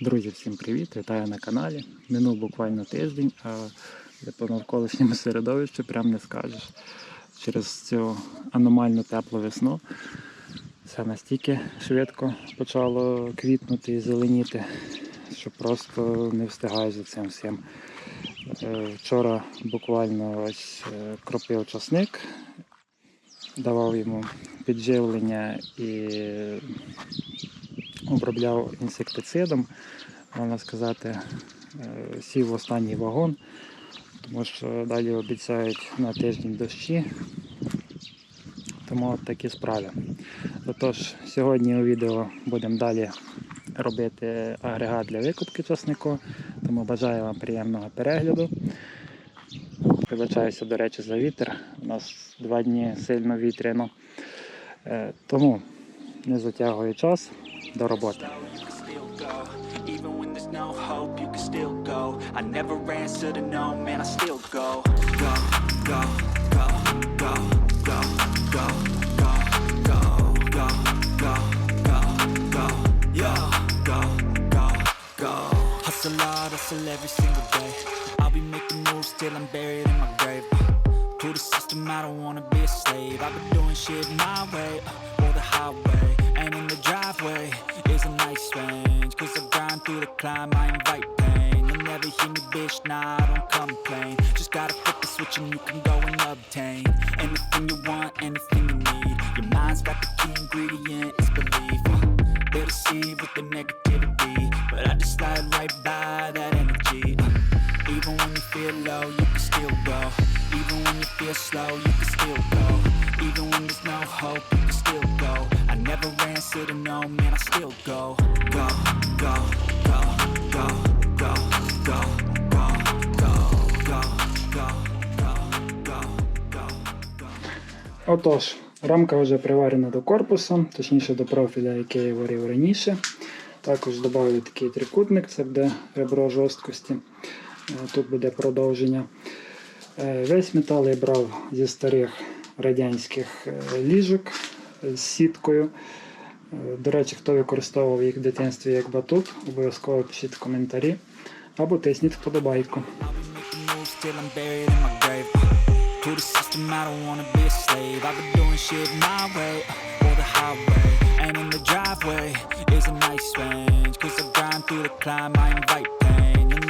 Друзі, всім привіт! Вітаю на каналі. Минув буквально тиждень, а по навколишньому середовищу прям не скажеш. Через цю аномально теплу весну все настільки швидко почало квітнути і зеленіти, що просто не встигаєш за цим всім. Е, Вчора буквально ось е, кропив часник, давав йому підживлення і обробляв інсектицидом, можна сказати, е, сів в останній вагон, тому що далі обіцяють на тиждень дощі. Тому такі справи. Отож, сьогодні у відео будемо далі робити агрегат для викупки часнику, тому бажаю вам приємного перегляду. Вибачаюся, до речі, за вітер. У нас два дні сильно вітряно. Е, Тому не затягую час до роботи. Hustle hard, hustle every single day. I'll be making moves till I'm buried in my grave. To the system, I don't wanna be a slave. I've been doing shit my way, uh, or the highway. Driveway is a nice range. Cause I grind through the climb, I invite pain. You'll never hear me, bitch, nah, I don't complain. Just gotta flip the switch and you can go and obtain anything you want, anything you need. Your mind's got the key ingredient, it's belief. Uh, They deceive with the negativity, but I just slide right by that energy. Uh, Even when you feel low, you can still go. Even when you feel slow, you can still go. Even when there's no hope, you can still go. I to no, man, I still go. Go, go, go, go, go, go. Отож, рамка вже приварена до корпусу, точніше до профіля, який я варив раніше. Також додав такий трикутник, це буде ребро жорсткості. Е, Тут буде продовження. Е, Весь метал я брав зі старих радянських е, ліжок з сіткою. До речі, хто використовував їх в дитинстві як батут, обов'язково пишіть в коментарі або тисніть вподобайку.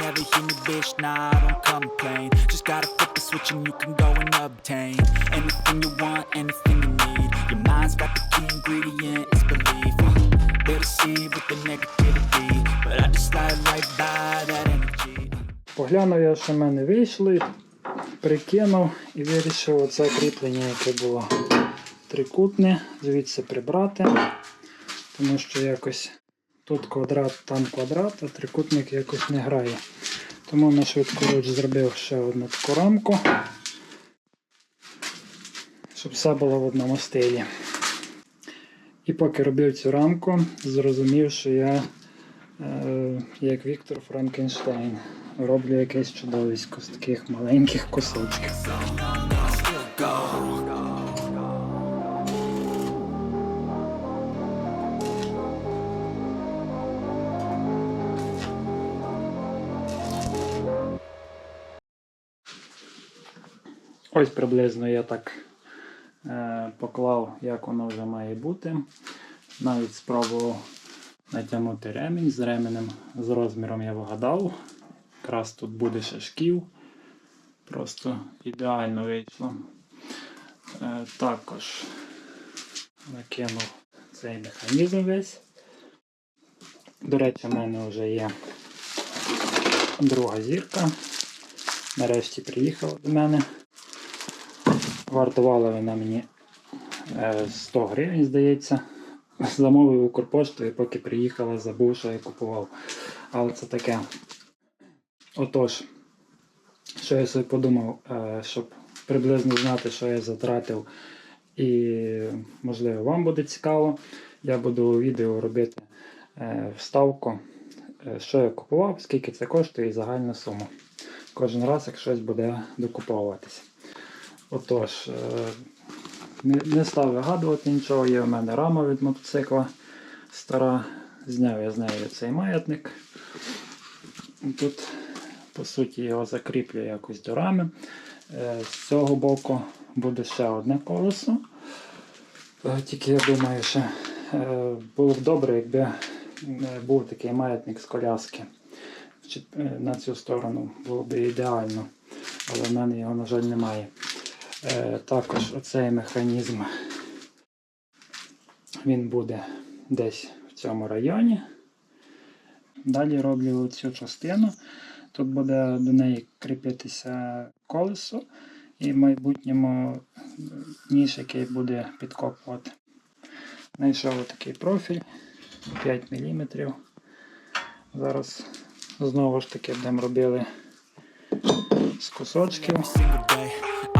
never hear me, bitch, nah, I don't complain Just gotta flip the switch and you can go and obtain Anything you want, anything you need Your mind's got the key ingredient, it's Поглянув я, що в мене вийшло, прикинув і вирішив оце кріплення, яке було трикутне, звідси прибрати. Тому що якось тут квадрат, там квадрат, а трикутник якось не грає. Тому на швидкоруч зробив ще одну таку рамку, щоб все було в одному стилі. І поки робив цю рамку, зрозумів, що я Е, як Віктор Франкенштейн. Роблю якесь чудовисько з таких маленьких кусочків. Ось приблизно я так е, поклав, як воно вже має бути. Навіть спробував натягнути ремінь з ременем. З розміром я вгадав. Якраз тут буде ще шків. Просто ідеально вийшло. Е, також накинув цей механізм весь. До речі, в мене вже є друга зірка. Нарешті приїхала до мене. Вартувала вона мені 100 гривень, здається. Замовив Укрпоштою, поки приїхала, забув, що я купував. Але це таке. Отож, що я собі подумав, е, щоб приблизно знати, що я затратив, і можливо вам буде цікаво. Я буду у відео робити е, вставку, е, що я купував, скільки це коштує і загальну суму. Кожен раз, як щось буде докуповуватися. Отож, е, не, став вигадувати нічого, є в мене рама від мотоцикла стара Зняв я з нею цей маятник. Тут, по суті, його закріплю якось до рами. Е, З цього боку буде ще одне колесо. Е, Тільки я думаю, що е, було б добре, якби був такий маятник з коляски. На цю сторону було б ідеально, але в мене його, на жаль, немає. Е, Також оцей механізм він буде десь в цьому районі. Далі роблю цю частину. Тут буде до неї кріпитися колесо і в майбутньому ніж, який буде підкопувати. Знайшов такий профіль 5 мм. Зараз знову ж таки будемо робили з кусочків.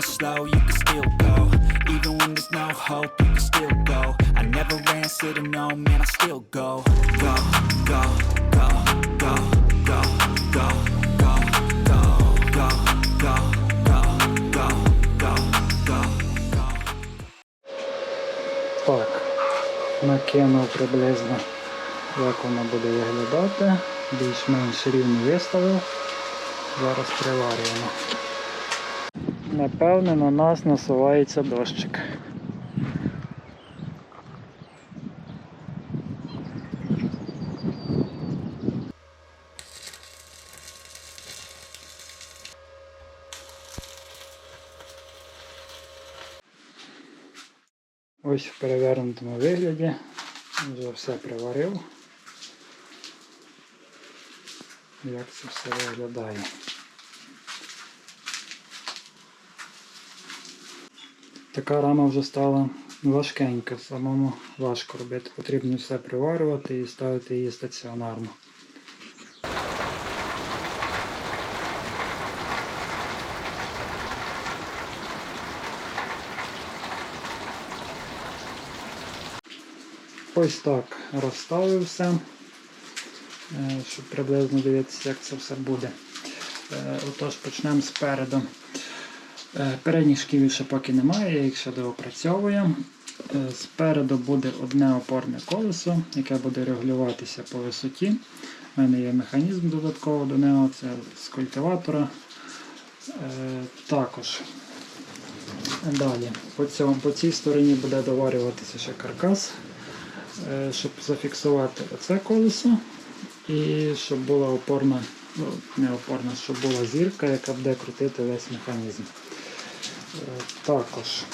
when slow, you can still go. Even when there's no hope, you can still go. I never answer to no, man, I still go, go, go, go, go, go, go, go, go, go, go, go. Так, накинув приблизно, як воно буде виглядати. Більш-менш рівно виставив. Зараз приварюємо. Напевне, на нас насувається дощик. Ось в перевернутому вигляді. Вже все приварив. Як це все виглядає. Така рама вже стала важкенька, самому важко робити. Потрібно все приварювати і ставити її стаціонарно. Ось так розставив все, е, щоб приблизно дивитися, як це все буде. Е, Отож, почнемо спереду. Е, Передніх шківів ще поки немає, я їх ще доопрацьовую. Е, Спереду буде одне опорне колесо, яке буде регулюватися по висоті. У мене є механізм додатково до нього, це з культиватора. Е, Також далі по, цьому, по цій стороні буде доварюватися ще каркас, щоб зафіксувати оце колесо. І щоб була опорна, ну, не опорна, щоб була зірка, яка буде крутити весь механізм. Також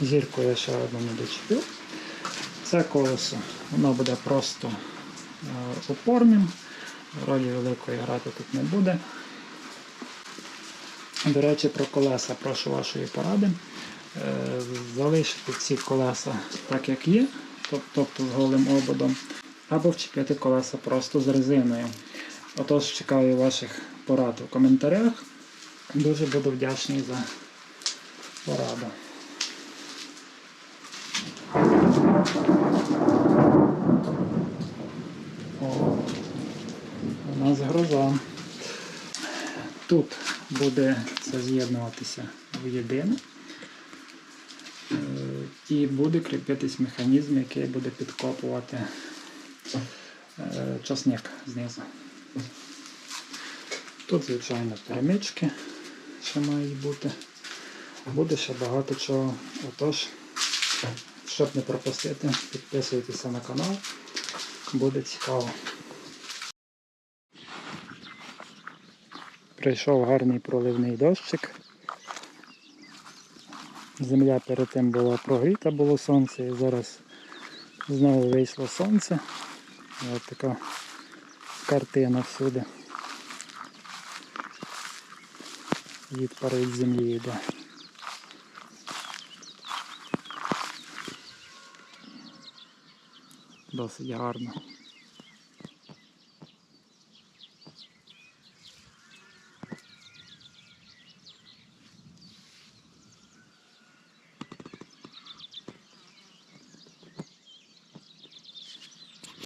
зірку я ще одну не дочепив. Це колесо, воно буде просто е, опорним, ролі великої грати тут не буде. До речі, про колеса прошу вашої поради. Е, Залишити ці колеса так, як є, тобто з голим ободом, або вчепити колеса просто з резиною. Отож, чекаю ваших порад у коментарях. Дуже буду вдячний за пораду. О, у нас гроза. Тут буде це з'єднуватися в єдине. Е, І буде кріпитись механізм, який буде підкопувати е, часник знизу. Тут, звичайно, перемички ще мають бути. Буде ще багато чого. Отож, щоб не пропустити, підписуйтеся на канал. Буде цікаво. Прийшов гарний проливний дощик. Земля перед тим була прогріта, було сонце, і зараз знову вийшло сонце. От така картина всюди. від пари від землі йде. Досить гарно.